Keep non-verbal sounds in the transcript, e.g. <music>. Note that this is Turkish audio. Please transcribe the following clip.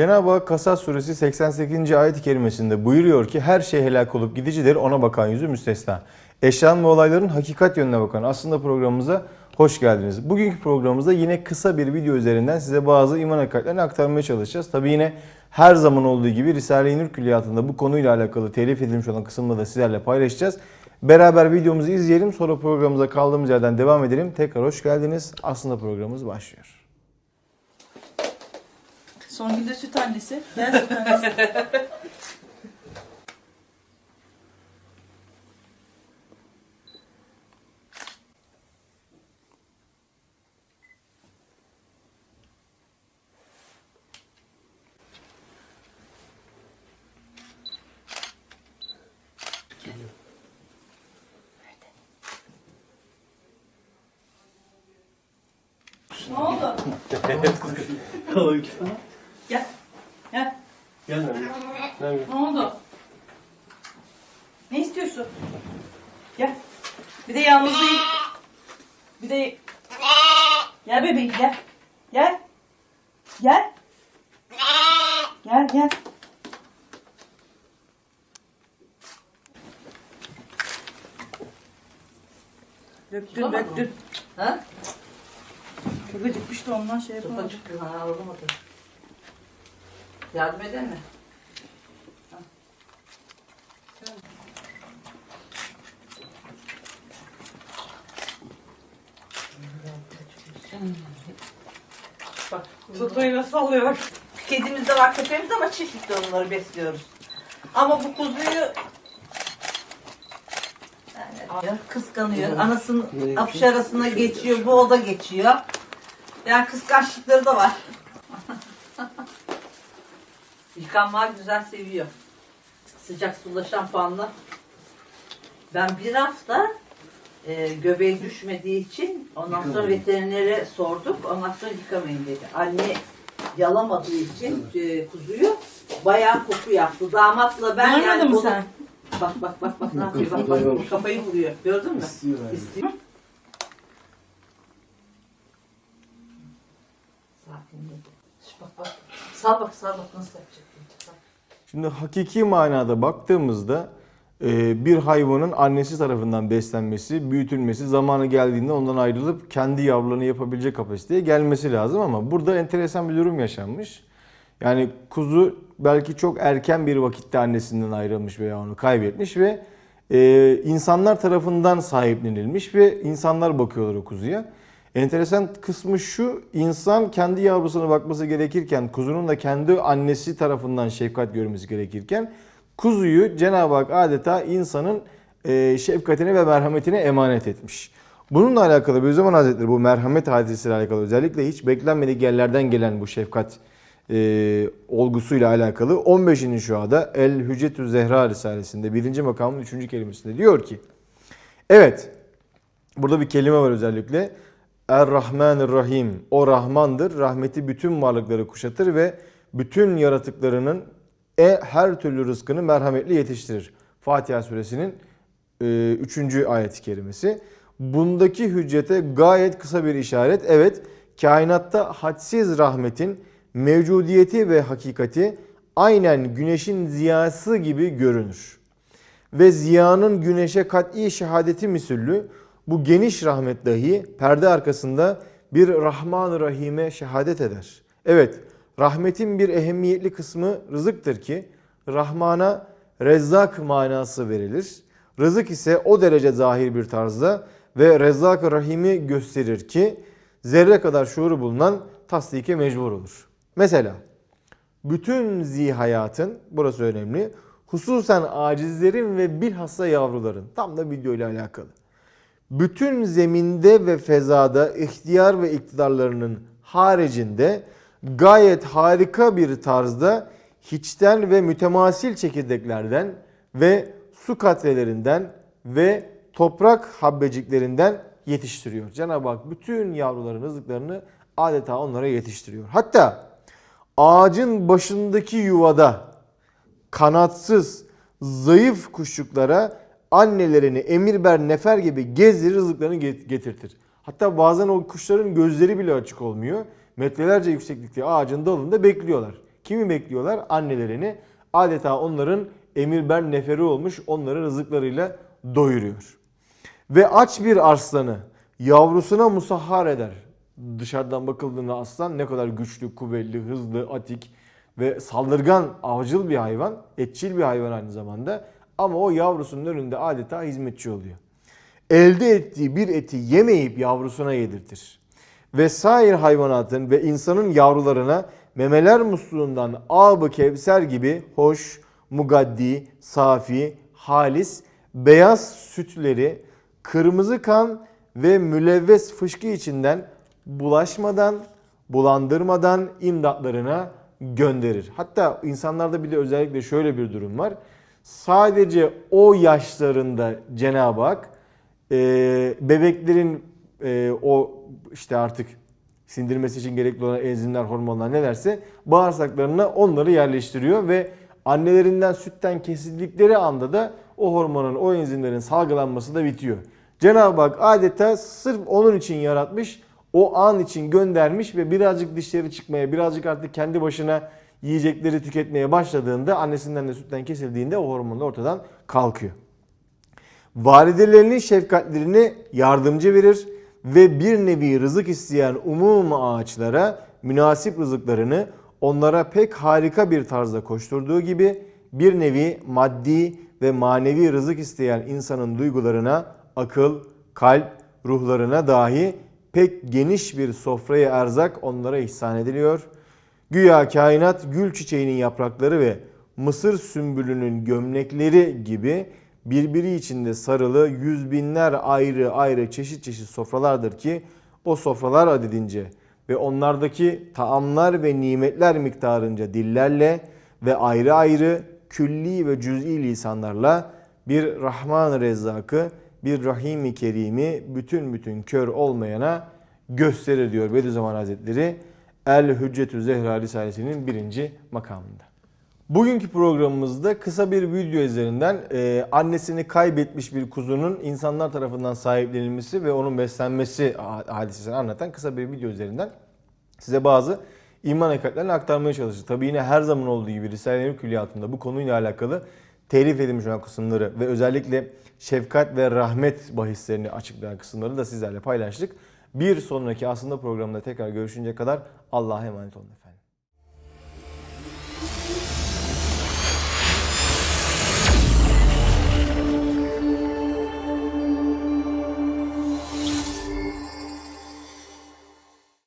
Cenab-ı Hak Kasas suresi 88. ayet-i kerimesinde buyuruyor ki her şey helak olup gidicidir ona bakan yüzü müstesna. Eşyan ve olayların hakikat yönüne bakan aslında programımıza hoş geldiniz. Bugünkü programımızda yine kısa bir video üzerinden size bazı iman hakikatlerini aktarmaya çalışacağız. Tabi yine her zaman olduğu gibi Risale-i Nur külliyatında bu konuyla alakalı telif edilmiş olan kısımda da sizlerle paylaşacağız. Beraber videomuzu izleyelim sonra programımıza kaldığımız yerden devam edelim. Tekrar hoş geldiniz. Aslında programımız başlıyor. Songül de süt annesi. Ben süt annesi. <laughs> ne oldu? <laughs> Gel. Gel. Gel lan. Nerede? Ne oldu? Ne istiyorsun? Gel. Bir de yalnızlığı... Bir de... Gel bebeğim gel. Gel. Gel. Gel gel. Döktün döktün. Ha? Çok acıkmış da ondan şey yapamadım. Topacık kız ha alamadı. Yardım eder mi? Bak Tutuyu nasıl alıyor? kedimiz de var köpeğimiz ama çiftlikte onları besliyoruz. Ama bu kuzuyu yani kıskanıyor. Anasının apşarasına geçiyor, bu o da geçiyor. Yani kıskançlıkları da var. Yıkanmayı güzel seviyor. Sıcak suda şampuanla. Ben bir hafta e, göbeği düşmediği için ondan sonra veterinere sorduk. Ondan sonra yıkamayın dedi. Anne yalamadığı için e, kuzuyu bayağı koku yaptı. Damatla ben Görmedin yani mi bunu- sen? Bak bak bak bak ne yapıyor bak bak bu kafayı vuruyor. Gördün mü? İstiyor yani. İstiyor. Şş, Bak bak. Sağ bak sağ bak nasıl yapacak. Şimdi hakiki manada baktığımızda e, bir hayvanın annesi tarafından beslenmesi, büyütülmesi, zamanı geldiğinde ondan ayrılıp kendi yavrularını yapabilecek kapasiteye gelmesi lazım ama burada enteresan bir durum yaşanmış. Yani kuzu belki çok erken bir vakitte annesinden ayrılmış veya onu kaybetmiş ve e, insanlar tarafından sahiplenilmiş ve insanlar bakıyorlar o kuzuya. Enteresan kısmı şu, insan kendi yavrusuna bakması gerekirken, kuzunun da kendi annesi tarafından şefkat görmesi gerekirken, kuzuyu Cenab-ı Hak adeta insanın e, şefkatine ve merhametine emanet etmiş. Bununla alakalı Bediüzzaman Hazretleri bu merhamet hadisiyle alakalı özellikle hiç beklenmedik yerlerden gelen bu şefkat e, olgusuyla alakalı 15. şuada El Hüccetü Zehra Risalesi'nde 1. makamın 3. kelimesinde diyor ki Evet burada bir kelime var özellikle Er-Rahmanir-Rahim o Rahmandır rahmeti bütün varlıkları kuşatır ve bütün yaratıklarının e, her türlü rızkını merhametli yetiştirir. Fatiha suresinin 3. ayet-i kerimesi. Bundaki hüccete gayet kısa bir işaret. Evet, kainatta hadsiz rahmetin mevcudiyeti ve hakikati aynen güneşin ziyası gibi görünür. Ve ziyanın güneşe kat'i şehadeti misüllü bu geniş rahmet dahi perde arkasında bir Rahman-ı Rahim'e şehadet eder. Evet, rahmetin bir ehemmiyetli kısmı rızıktır ki Rahman'a Rezzak manası verilir. Rızık ise o derece zahir bir tarzda ve Rezzak-ı Rahim'i gösterir ki zerre kadar şuuru bulunan tasdike mecbur olur. Mesela bütün zihayatın, burası önemli, hususen acizlerin ve bilhassa yavruların, tam da video ile alakalı. Bütün zeminde ve fezada ihtiyar ve iktidarlarının haricinde gayet harika bir tarzda hiçten ve mütemasil çekirdeklerden ve su katrelerinden ve toprak habbeciklerinden yetiştiriyor. Cenab-ı Hak bütün yavruların rızıklarını adeta onlara yetiştiriyor. Hatta ağacın başındaki yuvada kanatsız, zayıf kuşçuklara annelerini emirber nefer gibi gezdirir rızıklarını get- getirtir. Hatta bazen o kuşların gözleri bile açık olmuyor. Metrelerce yükseklikte ağacın dalında bekliyorlar. kimi bekliyorlar? Annelerini. Adeta onların emirber neferi olmuş onları rızıklarıyla doyuruyor. Ve aç bir arslanı yavrusuna musahhar eder. Dışarıdan bakıldığında aslan ne kadar güçlü, kuvvetli, hızlı, atik ve saldırgan, avcıl bir hayvan, etçil bir hayvan aynı zamanda. Ama o yavrusunun önünde adeta hizmetçi oluyor. Elde ettiği bir eti yemeyip yavrusuna yedirtir. Ve sair hayvanatın ve insanın yavrularına memeler musluğundan ağabı kevser gibi hoş, mugaddi, safi, halis, beyaz sütleri kırmızı kan ve mülevves fışkı içinden bulaşmadan, bulandırmadan imdatlarına gönderir. Hatta insanlarda bir de özellikle şöyle bir durum var. Sadece o yaşlarında Cenab-ı Hak e, bebeklerin e, o işte artık sindirmesi için gerekli olan enzimler, hormonlar nelerse bağırsaklarına onları yerleştiriyor ve annelerinden sütten kesildikleri anda da o hormonun, o enzimlerin salgılanması da bitiyor. Cenab-ı Hak adeta sırf onun için yaratmış, o an için göndermiş ve birazcık dişleri çıkmaya, birazcık artık kendi başına yiyecekleri tüketmeye başladığında, annesinden de sütten kesildiğinde o hormon da ortadan kalkıyor. Validelerinin şefkatlerini yardımcı verir ve bir nevi rızık isteyen umum ağaçlara münasip rızıklarını onlara pek harika bir tarzda koşturduğu gibi bir nevi maddi ve manevi rızık isteyen insanın duygularına akıl, kalp, ruhlarına dahi pek geniş bir sofraya erzak onlara ihsan ediliyor. Güya kainat gül çiçeğinin yaprakları ve mısır sümbülünün gömlekleri gibi birbiri içinde sarılı yüz binler ayrı ayrı çeşit çeşit sofralardır ki o sofralar adedince ve onlardaki taamlar ve nimetler miktarınca dillerle ve ayrı ayrı külli ve cüz'i lisanlarla bir Rahman-ı Rezzak'ı, bir Rahim-i Kerim'i bütün bütün kör olmayana gösterir diyor Bediüzzaman Hazretleri El Hüccetü Zehra Risalesi'nin birinci makamında. Bugünkü programımızda kısa bir video üzerinden e, annesini kaybetmiş bir kuzunun insanlar tarafından sahiplenilmesi ve onun beslenmesi ha- hadisesini anlatan kısa bir video üzerinden size bazı iman hakikatlerini aktarmaya çalıştık. Tabii yine her zaman olduğu gibi Risale-i Külliyatı'nda bu konuyla alakalı telif edilmiş olan kısımları ve özellikle şefkat ve rahmet bahislerini açıklayan kısımları da sizlerle paylaştık. Bir sonraki aslında programda tekrar görüşünceye kadar Allah'a emanet olun efendim.